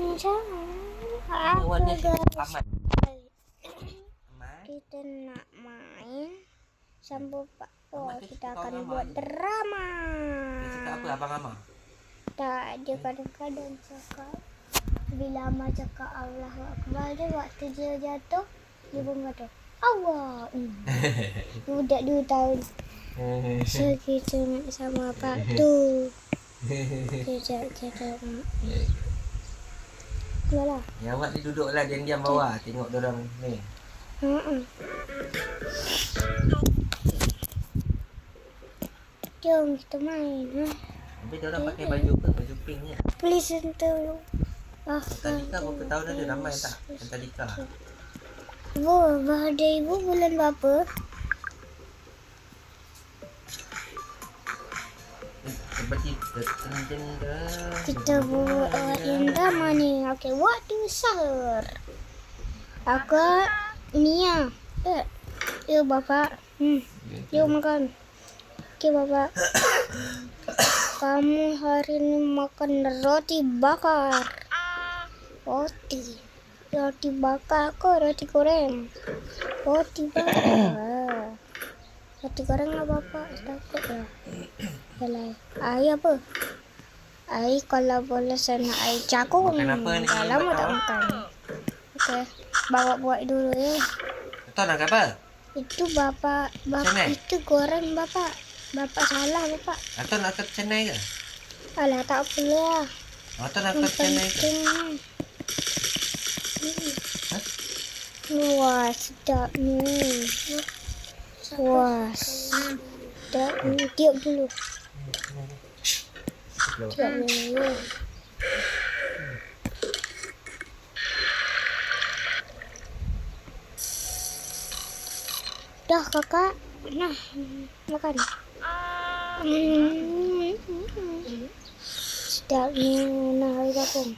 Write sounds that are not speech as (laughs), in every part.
Warna amat. Kita nak main Sambil Pak Oh, dia kita akan buat drama. Dia cakap apa Abang Amar? Tak, dia kadang-kadang cakap bila Amma cakap Allah Akbar dia waktu dia jatuh dia pun kata Allah. (laughs) Budak dua tahun. So (laughs) kita nak sama Pak tu. Kejap kita nak. Keluarlah. Ya awak ni duduklah diam-diam bawah tengok orang ni. Jom kita main. Ha? Habis dia orang pakai baju apa? Baju pink ni. Please sentuh. Ah, Talika berapa tahun ada ramai tak? Yang Talika. Ibu, bahagia ibu bulan berapa? Kita buat yang drama ni. Okay, waktu sahur. Aku Nia. Eh, ya bapak. Hmm, yuk makan. Okay bapak. (coughs) Kamu hari ni makan roti bakar. Roti. Roti bakar ke roti goreng? Roti bakar. (coughs) Roti goreng lah bapak. Takut (coughs) lah. Air apa? Air kalau boleh saya nak air jagung. Makan apa ni? Dah lama tak makan. Okey. Bawa buat dulu ya. Tahu nak apa? Itu bapak Cenai? itu goreng bapak. Bapak salah bapak. Atau nak ke cenai ke? Alah tak boleh lah. Atau nak ke cenai ke? Hah? Wah, sedap ni. Wah, sedap ni. Tiup dulu. Dulu. Dah kakak. Nah, makan. Sedap ni. Gabung.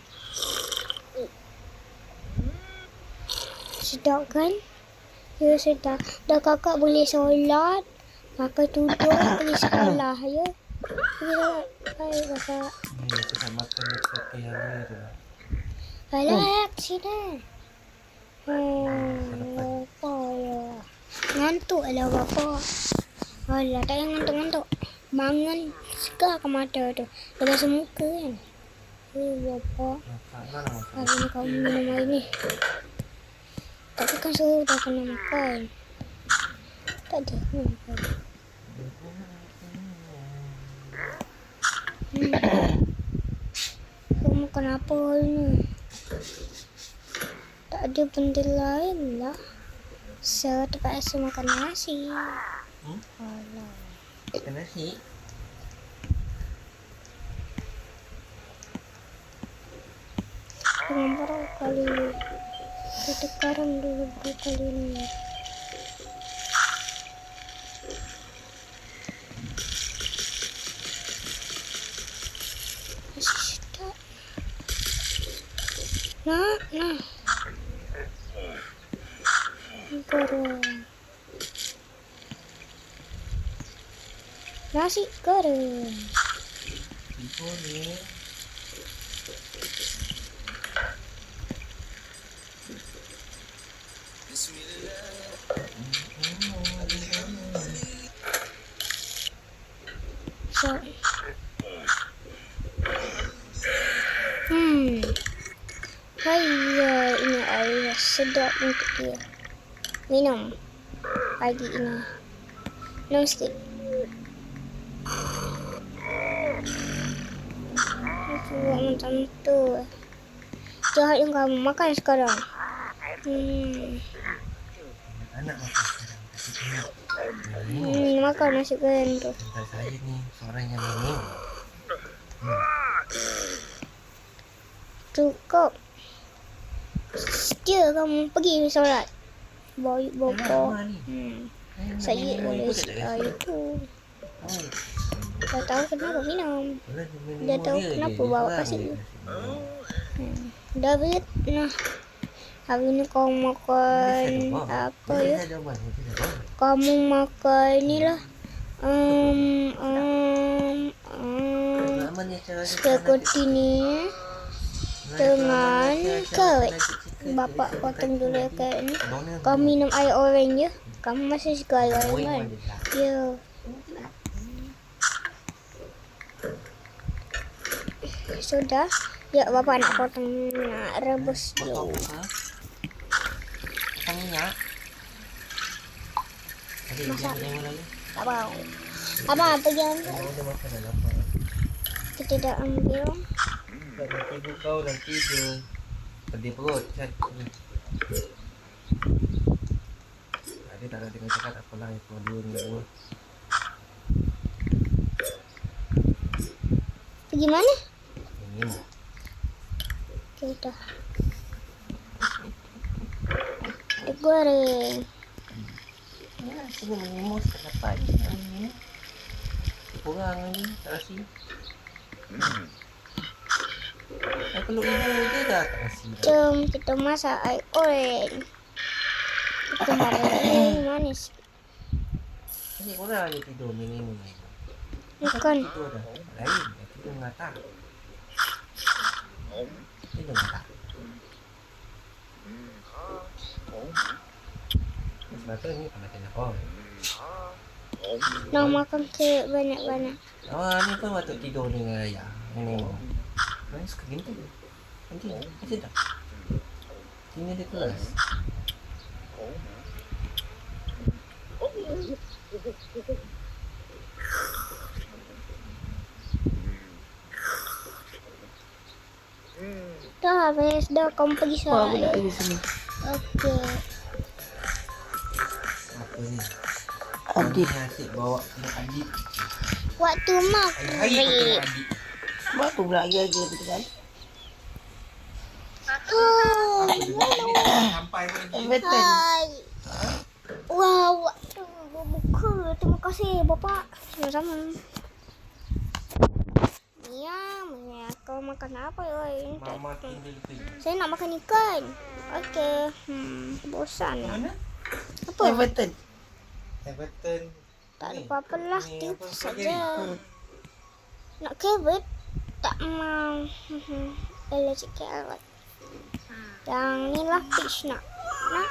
Sedap kan? Ya sedap. Dah kakak boleh solat. Pakai tudung pergi sekolah ya. Pergi solat. Baik kakak. Ni aku nak makan dekat yang tu. Alah, sini. Hmm, apa ya? Ngantuk lah bapak. Alah, tak payah ngantuk-ngantuk. Bangun segar ke mata tu. Dah basuh muka kan. Eh, bapak. Hari ni kamu minum air ni. Tapi kan suruh dah kena makan. Tak ada. Hmm. Kamu makan apa hari ni? Tak ada benda lain lah. So, terpaksa makan nasi. Hmm? Alah. Makan nasi. Berapa kali kita karang dulu berapa kali ni. Masih sedap. Nah, nah. Goreng. Nasi goreng. Ibu ni. So. Sedap untuk dia. Minum. Pagi ini. Minum sikit. Aku buat macam tu. Jahat yang kamu makan sekarang. Hmm. Anak makan sekarang. Hmm, makan nasi goreng tu. Saya ni seorang yang ni. Cukup. Setia kamu pergi solat. Bawa ni. Hmm. Saya boleh ikut tak air rasa? tu. Oh, Dah tahu kenapa minum. Dia tahu kenapa je. bawa kasih je. Hmm. Dah bet. Nah. Hari ni kau makan apa ya? Kamu makan ni lah. Um, um, um, spaghetti ni dengan Kot. Bapak potong dulu kan. Kau minum air orange je. Kamu masih suka air orange kan? Ya. Sudah. Ya, bapak nak potong nak rebus dulu. apa? Potong minyak. Masak. Tak mau. Abang pergi ambil. Kamu dah makan dah lapar. Kita dah ambil. Tak nanti ibu kau nanti dia pedih perut. Kan? Adik tak ada tengah cakap tak apalah. Itu dua ni dua. Pergi mana? Ini. Okey dah. Dia goreng. Ya, menyemus tak dapat. Ini. Kurang lagi. Tak rasa. Peluk ibu dia dah tak. Jom kita masak air orange. Kita masak manis. Ini kurang je tidur ni. Bukan. Tidur dah. Lain. dah Tidur. Tidur ngata. Sebab tu ni kalau kena. Nak makan ke banyak-banyak. Oh, ni pun waktu tidur dengan ayah. Ini Mana suka gini tu? Nanti, nanti dah. Sini dia kelas. Dah habis dah kamu pergi solat. lagi sini. Okey. Apa ni? Adik. Ni asyik bawa tengok adik. Waktu maghrib. Mak tu pula lagi lagi gitu kan. Oh, dia buat? Dia sampai. Betul. Wow. Buka. Terima kasih bapak. Sama-sama. Mia, Mia, kau makan apa oi? Mama tinggal. Saya nak makan ikan. Okey. Hmm, bosan lah. Mana? Apa? Everton. Everton. Tak ada apa-apa lah. Apa saja. Nak carrot? Tak mau. Allergic carrot. Yang ni lah peach nak. Nak?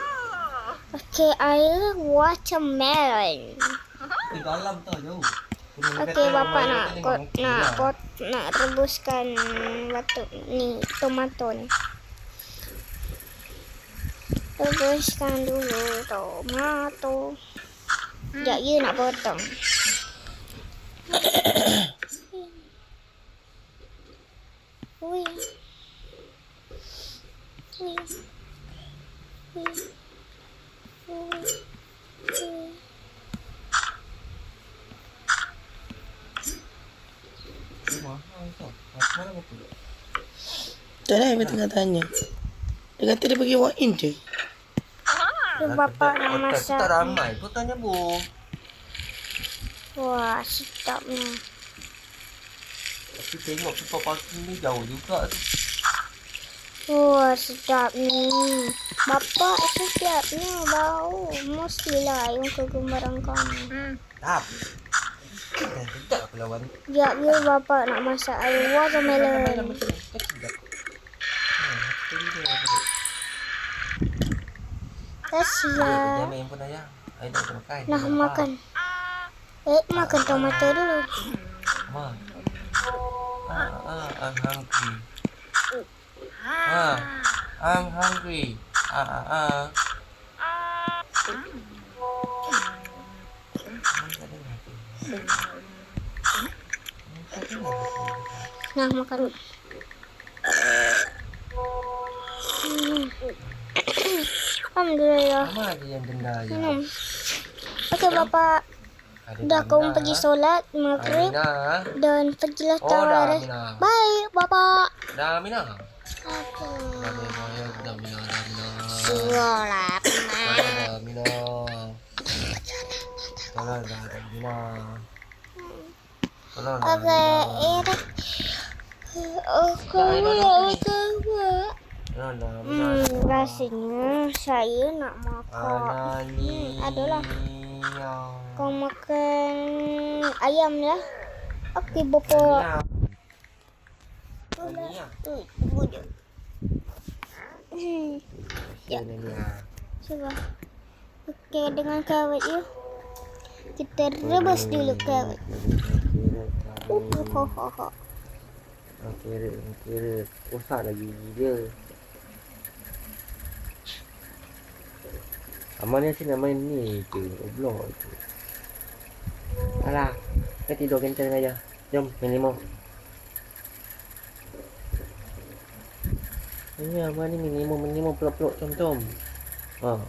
Okey, air watermelon. Di dalam tau jauh. Okey, bapak nak kot, nak kot, nak rebuskan batu ni tomato ni. Rebuskan dulu tomato. Sekejap ya nak potong. (coughs) (coughs) Ui. Ui. Ui. Ui. Ui. Mahal tau. Mahal apa tu? Tak ada Everton katanya. Dia kata dia pergi walk in je. Tu bapak nak Hotel tu masak. tak ramai pun tanya bu. Wah, sedapnya. Tapi tengok people parking ni jauh juga tu. Wah, sedap ni. Bapak sedapnya bau. Mestilah yang kegemaran kamu. Tak. Dan tidak aku lawan. Sekejap ya bapak nak masak air watermelon. macam ni. Tak tidak. Ha, kita ni dia apa dia? Kasih Dia ya. dia main pun ayah. Ayah nak makan. Nak makan. Eh, makan tomato dulu. Ma. Ah, I'm hungry. Ah, I'm hungry. Ah, ah, ah. Nah, makan. Hmm. Alhamdulillah. Mama ada yang benda ya. Minum. Okey bapak. Ada Dah kamu pergi solat maghrib Amina. dan pergilah Oh, tawaran. Amina. Baik, bapak. Dah Amina. Okey. Dah Amina. Dah Amina. Dah Amina. Solat. Dah Amina. Dah dah Amina. Tolong dah Amina. Oh, kamu nak? Tolong Amina. Hmm, rasanya saya nak makan. Hmm, adalah. Kau makan ayam lah. Okey. Hmm. Hmm. Ya. Cuba. Okey, dengan carrot you. Kita rebus dulu carrot. Oh, ho, ho, ho. Carrot, carrot. Rosak lagi gigi dia. Amal ni asyik nak main ni je. Oblok je. Alah. Kita tidur kencang dengan ayah. Jom, main limau. Ini Amal ni main limau, main limau peluk-peluk com-com. Ha.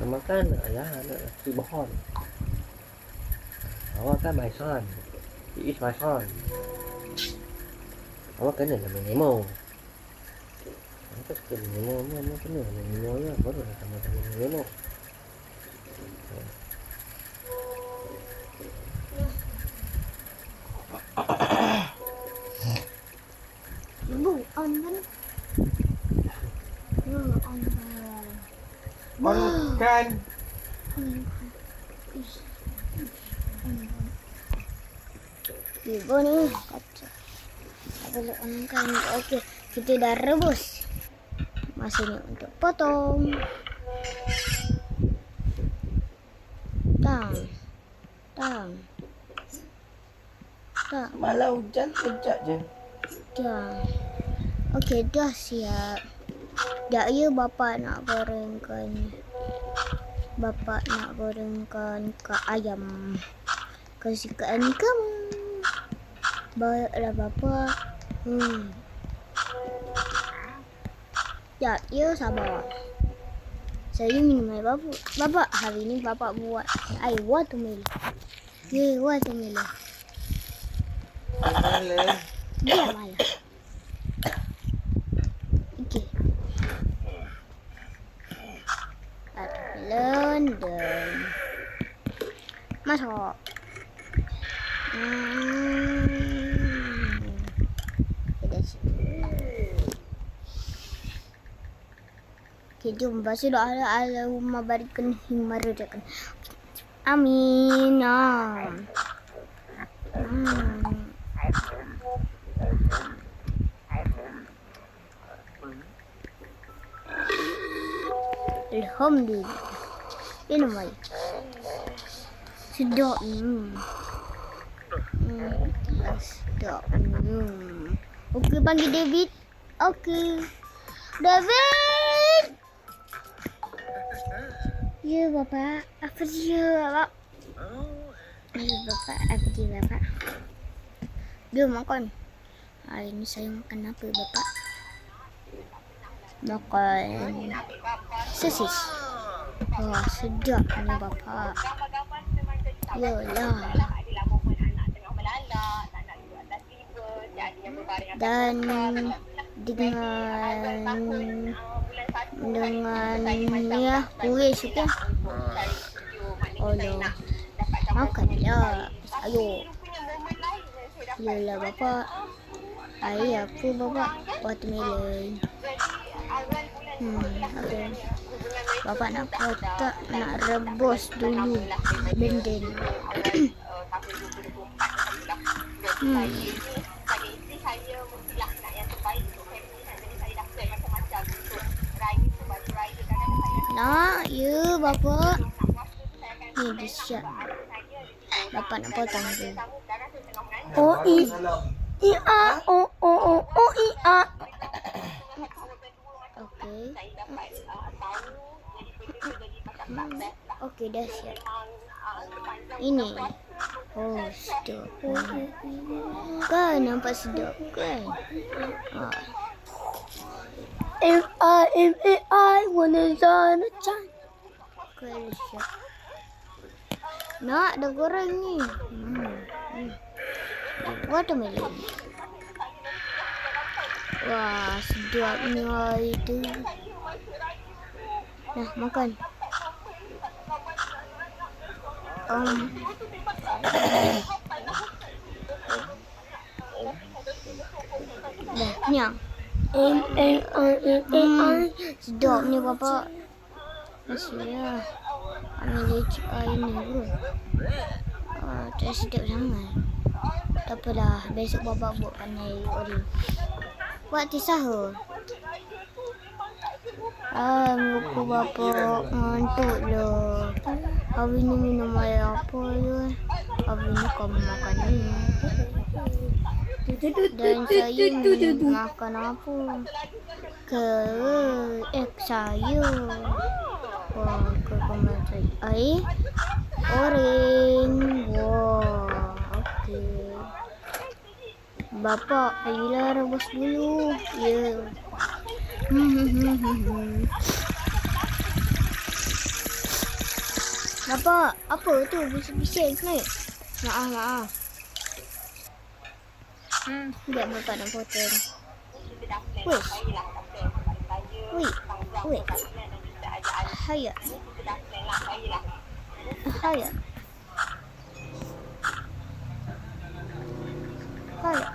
Amal kan ayah anak lelaki bohong. Awak kan my son. He is my son. Awak kena lah limau. Awak suka main limau ni, awak kena main limau ya. Baru lah sama-sama main limau. Bu, on kan? Bu, on kan? Makan. Ibu ni. Tak boleh on kan? Okey, kita dah rebus. Masanya untuk potong. Tang. Tang. Tang. Malah hujan sekejap je. Dah. Okey, dah siap. Dah ya bapa nak gorengkan. Bapa nak gorengkan ke ayam. Kesukaan kamu. Baiklah bapa. Hmm. Ya, ya sabar. Saya minum air bapa. Bapa, hari ni bapa buat air watermelon. Ya, watermelon. Boleh. Dia malah. Okey. Ada London. Masuk. Hmm. Kita sini. Okay, jom baca doa ala rumah barikan himar redakan. Amin. Ah. Hmm. Alhamdulillah. Minum air. Sedap. Hmm. Hmm. Sedap. Hmm. Okey, panggil David. Okey. David! Ya, Bapak. Apa dia, Bapak? Ya, Bapak. Apa dia, Bapak? Dia makan. Hari ni saya makan apa, Bapak? Makan sosis. Wah, sedap ni Bapak. Yalah. Dan dengan dengan ni lah, kuih sikit. Oh no. Makanlah. Ayo. Yalah Bapak. Air apa Bapak? Watermelon. Hmm, okay. Bapak nak kotak, nak rebus dulu. Blender ni. (coughs) hmm. Nak, ya Bapak. Ni dia siap. Bapak nak potong tu. Oh, i. I, a, o, o, o, o, i, a. Okey. Okey, dah siap. Ini. Oh, sedap. Kan nampak sedap kan? Ha. M I M A I wanna zone a. Kan siap. Nak dah goreng ni. Hmm. Watermelon. Wah, sedapnya itu. Nah, makan. Um. (coughs) Dah, kenyang. M A I M A I. Sedapnya bapa. Masya. Ambil lecik air ni bro. Ah, tak sedap sangat. Tak apalah, besok bapa buat pandai Oreo. Waktu sahur. Ah, lupa bapa ngantuk lah. Habis ni minum air apa je. Habis ni kau makan ni. Dan minum makan apa? Ke eh saya. Wah, ke kamar saya. Air. Orange. Wah, okey. Bapa, ayolah rebus dulu. Ya. Bapa, apa tu bising-bising ni? Maaf, maaf. Hmm, sekejap bapa nak potong. Wih. Wih. Wih. Haya. Haya. Haya.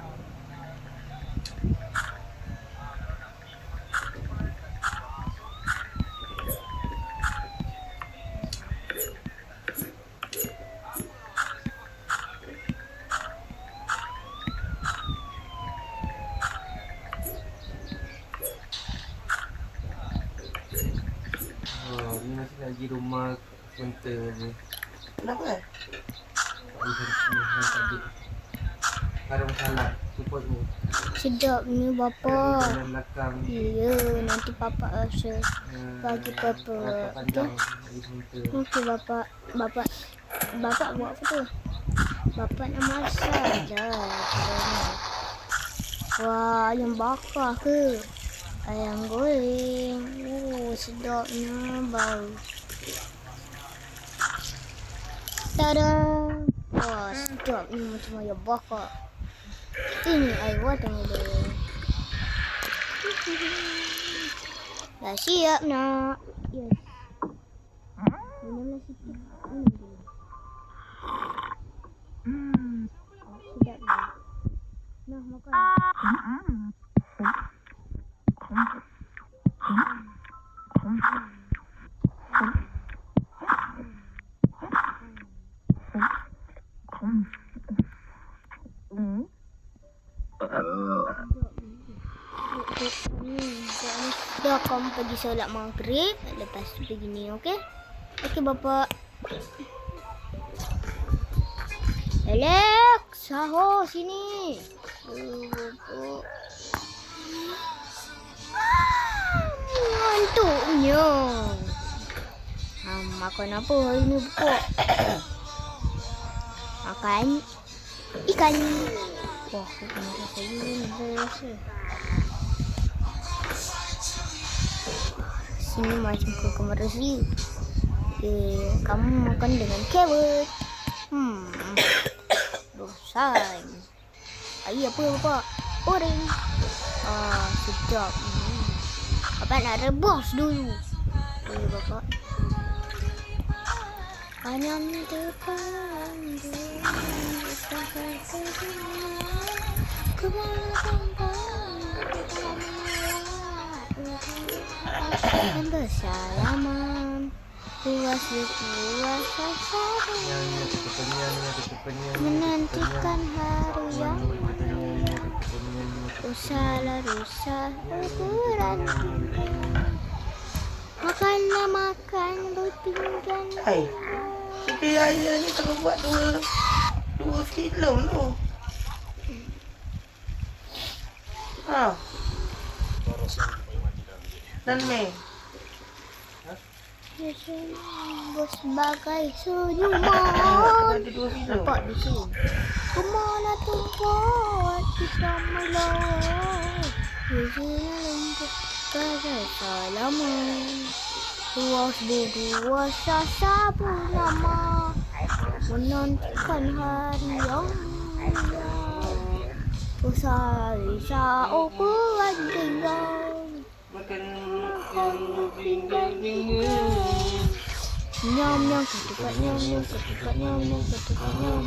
Oh, ni masih lagi rumah Kunta ni. Kenapa eh? Ada masalah. Support ni. Sedap ni bapa. Dalam belakang. Ya, nanti papa rasa. eh, Bagi papa. panjang dari Kunta. Okey bapa. Bapa. Bapa buat apa tu? Bapa nak masak je. Wah, ayam bakar ke? Ayam goreng. Oh, sedapnya bau. Tada! Wah, sedap ni macam ayam bakar. Ini air watermelon. Dah siap nak. Yes. Minumlah sikit. Minum dulu. Oh, sedap ni. Nah, makan. Dah kamu pergi solat maghrib. Lepas tu pergi ni okey? Okey bapa. Alex Sahur sini. Bapa Ah, Ngantuknya. Ha, Makan apa hari ni buka Makan Ikan Wah, ni Saya rasa Sini macam ke kamar resi. Okay, kamu makan dengan carrot. Hmm. (coughs) Bosan. Air apa bapa? Orange. Ah, sedap. Hmm. Bapa nak rebus dulu. Okay, bapa. Depan Dan bersalaman aku kenyang. Menantikan hari yang mulia. Usahalah rusa ukuran Makanlah makan berpinggan Hai. Siti Ayah ni tengah buat dua dua filem tu. Ha. Dan Mei. Bos bagai senyuman Ada dua filem. Nampak di sini Kemana tempat kita mulai Biasanya lembut Kata salaman Luas berduasa sabu nama Menantikan hari yang mulia Usai sao buat tinggal Makan pinggan dingin. Nyam nyam ketupat nyam nyam ketupat nyam nyam ketupat nyam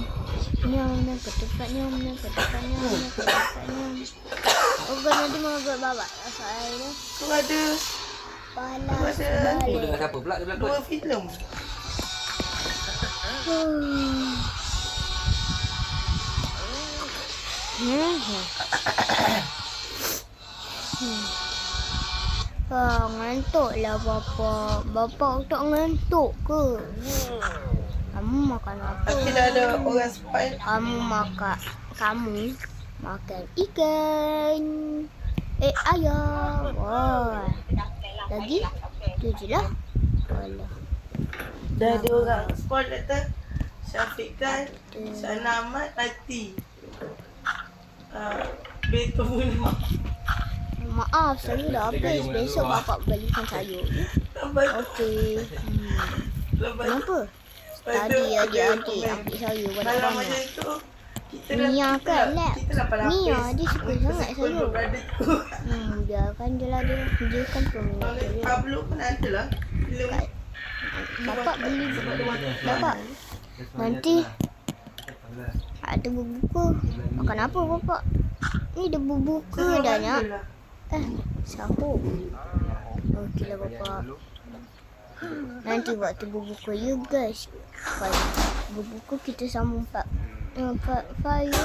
Nyam nyam ketupat nyam nyam ketupat nyam nyam ketupat nyam Oh kan nanti mau buat babak rasa air Tu ada Panas Ada. Tu balik dengan siapa pula dia dua belakang? filem. Hmm. Hmm. Ah, ngantuk lah bapa. Bapa tak ngantuk ke? Kamu makan apa? Tapi dah ada orang spy. Kamu makan kamu makan ikan. Eh ayam. Wah. Lagi? Tu je lah. Dah ada orang spy kata Syafiq kan, Sana Ahmad mati. Uh, Betul pun Maaf, saya dah habis. Besok bapak belikan sayur. Okey. Hmm. Kenapa? Tadi adik-adik ambil sayur Malam macam tu kita Mia dah, kan, Lab? dah, kita lapis. Mia, dia suka sangat tu. Hmm, biarkan je lah dia. Dia kan peminat sayur. Pablo pun ada lah. Film Bapak beli Bapak Nanti ada berbuka. Makan apa bapak? Ni ada berbuka dah nak. lah. Eh, sahur. Okeylah bapak. Nanti waktu berbuka you guys. Kalau berbuka kita part empat Empat file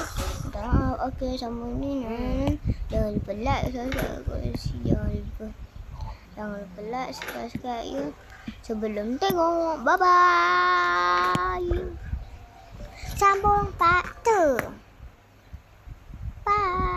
Dah ok sama ni nah. Jangan lupa like Sekarang aku kasi Jangan lupa Jangan lupa like Sekarang-sekarang ya. Sebelum tengok Bye bye Sambung part 2 Bye.